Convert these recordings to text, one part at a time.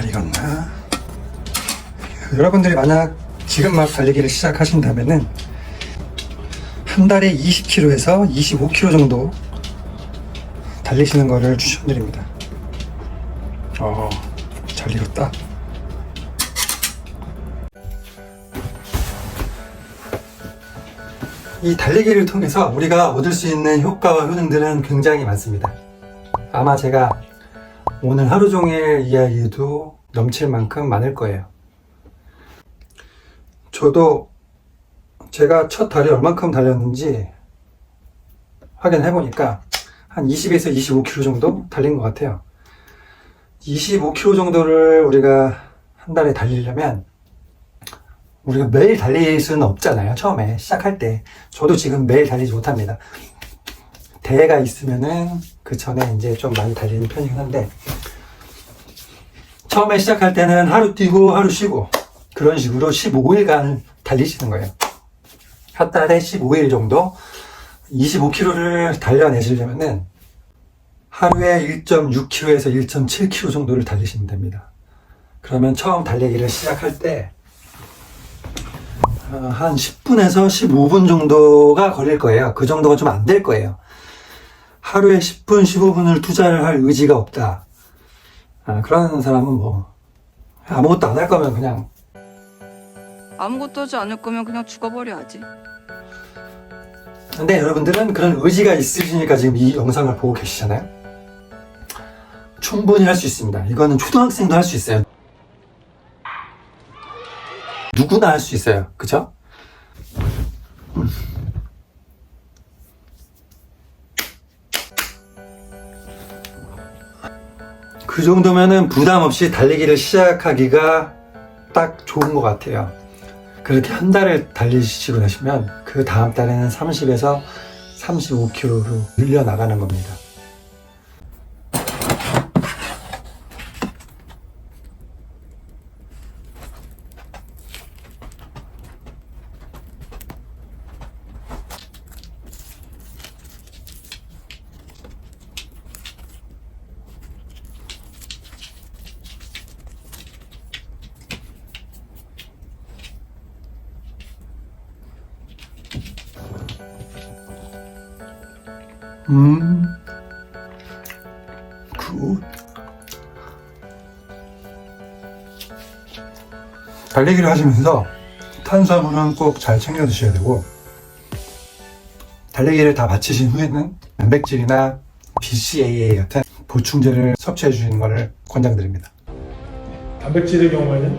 잘 익었나? 여러분들이 만약 지금 막 달리기를 시작하신다면은 한 달에 20km에서 25km 정도 달리시는 거를 추천드립니다. 어, 잘 익었다. 이 달리기를 통해서 우리가 얻을 수 있는 효과와 효능들은 굉장히 많습니다. 아마 제가 오늘 하루 종일 이야기해도 넘칠 만큼 많을 거예요. 저도 제가 첫 달에 얼만큼 달렸는지 확인해 보니까 한 20에서 25km 정도 달린 것 같아요. 25km 정도를 우리가 한 달에 달리려면 우리가 매일 달릴 수는 없잖아요. 처음에 시작할 때. 저도 지금 매일 달리지 못합니다. 대회가 있으면은 그 전에 이제 좀 많이 달리는 편이긴 한데 처음에 시작할 때는 하루 뛰고 하루 쉬고 그런 식으로 15일간 달리시는 거예요. 한 달에 15일 정도 25km를 달려내시려면은 하루에 1.6km에서 1.7km 정도를 달리시면 됩니다. 그러면 처음 달리기를 시작할 때 어, 한 10분에서 15분 정도가 걸릴 거예요. 그 정도가 좀 안 될 거예요. 하루에 10분, 15분을 투자를 할 의지가 없다. 아, 그런 사람은 뭐 아무것도 안 할 거면 그냥 아무것도 하지 않을 거면 그냥 죽어버려야지. 근데 여러분들은 그런 의지가 있으시니까 지금 이 영상을 보고 계시잖아요. 충분히 할 수 있습니다. 이거는 초등학생도 할 수 있어요. 누구나 할 수 있어요. 그죠? 그 정도면은 부담 없이 달리기를 시작하기가 딱 좋은 것 같아요. 그렇게 한 달을 달리시고 나시면 그 다음 달에는 30에서 35km로 늘려나가는 겁니다. 음, 굿. 달리기를 하시면서 탄수화물은 꼭 잘 챙겨 드셔야 되고, 달리기를 다 마치신 후에는 단백질이나 BCAA 같은 보충제를 섭취해 주시는 것을 권장드립니다. 단백질의 경우에는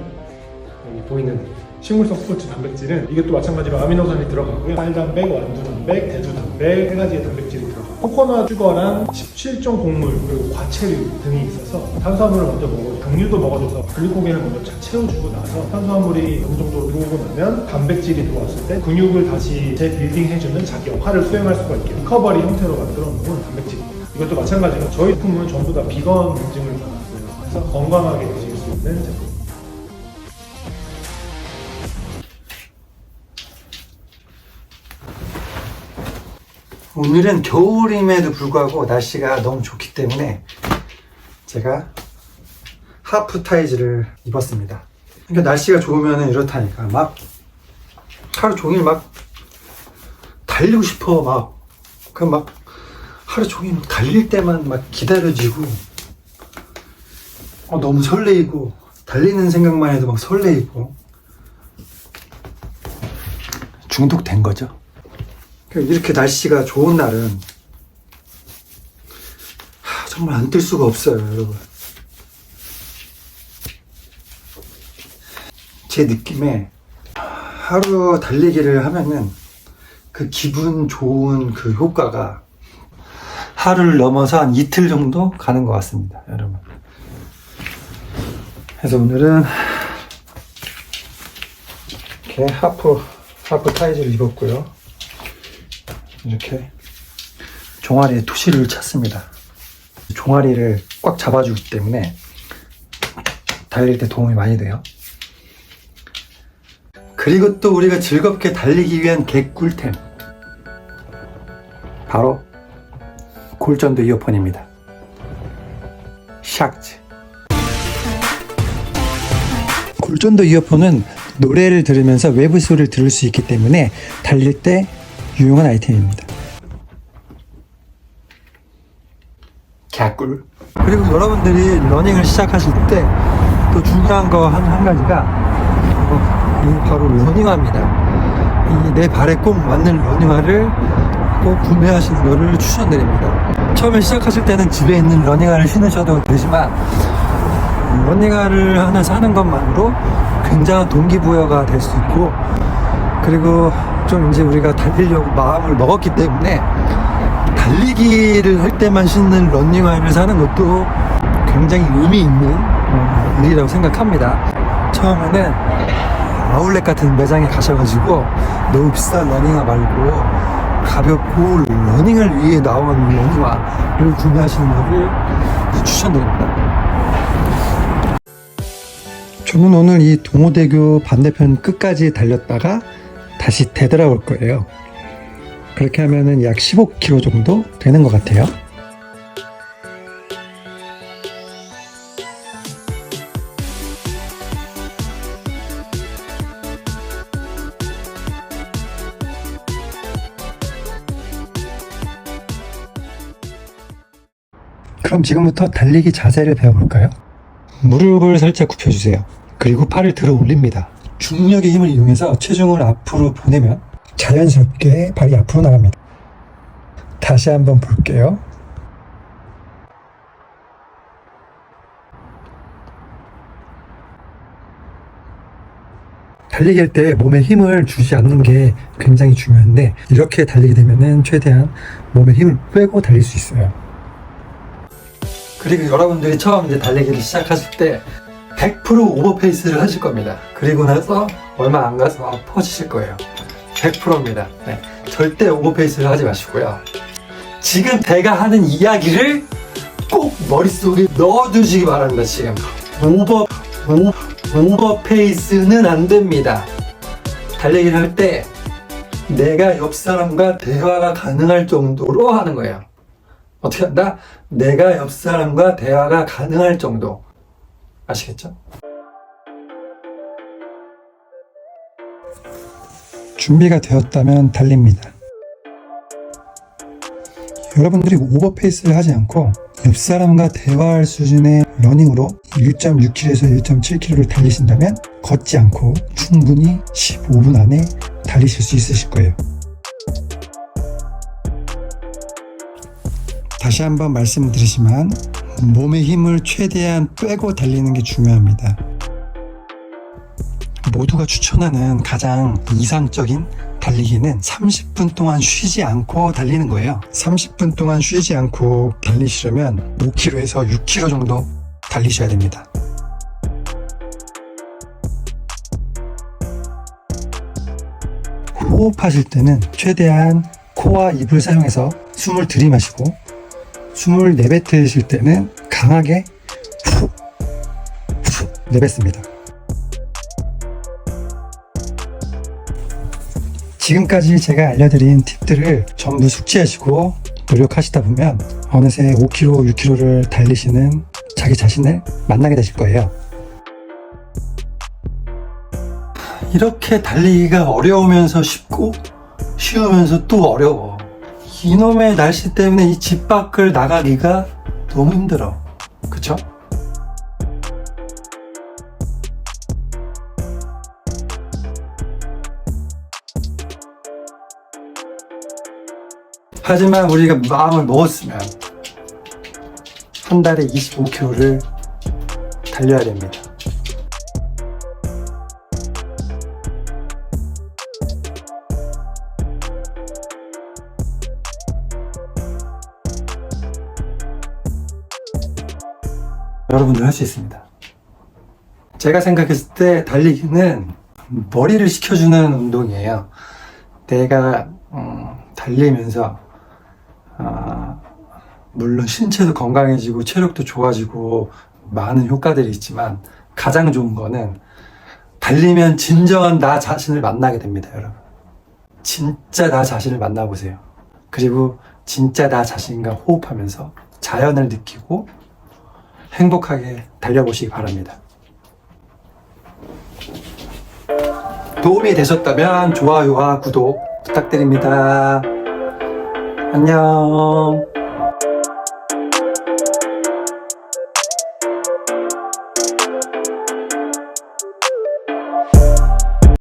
여기 보이는 식물성 스포츠 단백질은 이것도 마찬가지로 아미노산이 들어가고요. 빨단백, 완두단백, 대두단백 세 가지의 단백질이 코코넛 슈거랑 17종 곡물 그리고 과채류 등이 있어서 탄수화물을 먼저 먹어 당류도 먹어줘서 글리코겐을 먼저 잘 채워주고 나서 탄수화물이 어느 정도 들어오고 나면 단백질이 들어왔을 때 근육을 다시 재빌딩해주는 자기 역할을 수행할 수가 있게 리커버리 형태로 만들어 놓은 단백질입니다. 이것도 마찬가지로 저희 제품은 전부 다 비건 인증을 받았어요. 그래서 건강하게 드실 수 있는 제품. 오늘은 겨울임에도 불구하고 날씨가 너무 좋기 때문에 제가 하프 타이즈를 입었습니다. 그러니까 날씨가 좋으면 이렇다니까 막 하루 종일 막 달리고 싶어 막 그 막 하루 종일 막 달릴 때만 막 기다려지고 어, 너무 설레이고 달리는 생각만 해도 막 설레이고 중독된 거죠. 이렇게 날씨가 좋은 날은 하, 정말 안뛸 수가 없어요, 여러분. 제 느낌에 하루 달리기를 하면은 그 기분 좋은 그 효과가 하루를 넘어서 한 이틀 정도 가는 것 같습니다, 여러분. 그래서 오늘은 이렇게 하프, 하프 타이즈를 입었고요. 이렇게 종아리에 투시를 찼습니다. 종아리를 꽉 잡아주기 때문에 달릴 때 도움이 많이 돼요. 그리고 또 우리가 즐겁게 달리기 위한 개꿀템. 바로 골전도 이어폰입니다. 샥즈. 골전도 이어폰은 노래를 들으면서 외부 소리를 들을 수 있기 때문에 달릴 때 유용한 아이템입니다. 개꿀. 그리고 여러분들이 러닝을 시작하실 때 또 중요한 거 한 한 가지가 어, 이 바로 러닝화입니다. 이 내 발에 꼭 맞는 러닝화를 꼭 구매하시는 것을 추천드립니다. 처음에 시작하실 때는 집에 있는 러닝화를 신으셔도 되지만 러닝화를 하나 사는 것만으로 굉장한 동기부여가 될 수 있고 그리고 좀 이제 우리가 달리려고 마음을 먹었기 때문에 달리기를 할 때만 신는 러닝화를 사는 것도 굉장히 의미 있는 어, 일이라고 생각합니다. 처음에는 아울렛 같은 매장에 가셔가지고 너무 비싼 러닝화 말고 가볍고 러닝을 위해 나온 러닝화를 구매하시는 것을 추천드립니다. 저는 오늘 이 동호대교 반대편 끝까지 달렸다가 다시 되돌아올 거예요. 그렇게 하면은 약 15km 정도 되는 것 같아요. 그럼 지금부터 달리기 자세를 배워볼까요? 무릎을 살짝 굽혀주세요. 그리고 팔을 들어 올립니다. 중력의 힘을 이용해서 체중을 앞으로 보내면 자연스럽게 발이 앞으로 나갑니다. 다시 한번 볼게요. 달리기 할 때 몸에 힘을 주지 않는 게 굉장히 중요한데 이렇게 달리게 되면은 최대한 몸에 힘을 빼고 달릴 수 있어요. 그리고 여러분들이 처음 이제 달리기를 시작하실 때 100% 오버페이스를 하실 겁니다. 그리고 나서 얼마 안 가서 퍼지실 거예요. 100%입니다. 절대 오버페이스를 하지 마시고요. 지금 제가 하는 이야기를 꼭 머릿속에 넣어두시기 바랍니다. 지금 오버 오, 오버페이스는 안 됩니다. 달리기를 할 때 내가 옆 사람과 대화가 가능할 정도로 하는 거예요. 어떻게 한다? 내가 옆 사람과 대화가 가능할 정도. 아시겠죠? 준비가 되었다면 달립니다. 여러분들이 오버페이스를 하지 않고 옆 사람과 대화할 수준의 러닝으로 1.6km에서 1.7km를 달리신다면 걷지 않고 충분히 15분 안에 달리실 수 있으실 거예요. 다시 한번 말씀드리지만 몸의 힘을 최대한 빼고 달리는 게 중요합니다. 모두가 추천하는 가장 이상적인 달리기는 30분 동안 쉬지 않고 달리는 거예요. 30분 동안 쉬지 않고 달리시려면 5km에서 6km 정도 달리셔야 됩니다. 호흡하실 때는 최대한 코와 입을 사용해서 숨을 들이마시고 숨을 내뱉으실 때는 강하게 푹, 푹 내뱉습니다. 지금까지 제가 알려드린 팁들을 전부 숙지하시고 노력하시다 보면 어느새 5km, 6km를 달리시는 자기 자신을 만나게 되실 거예요. 이렇게 달리기가 어려우면서 쉽고 쉬우면서 또 어려워. 이놈의 날씨 때문에 이 집 밖을 나가기가 너무 힘들어. 그쵸? 하지만 우리가 마음을 먹었으면 한 달에 25km를 달려야 됩니다. 여러분들 할 수 있습니다. 제가 생각했을 때 달리기는 머리를 식혀주는 운동이에요. 내가 음, 달리면서 아, 물론 신체도 건강해지고 체력도 좋아지고 많은 효과들이 있지만 가장 좋은 거는 달리면 진정한 나 자신을 만나게 됩니다, 여러분. 진짜 나 자신을 만나보세요. 그리고 진짜 나 자신과 호흡하면서 자연을 느끼고 행복하게 달려보시기 바랍니다. 도움이 되셨다면 좋아요와 구독 부탁드립니다. 안녕.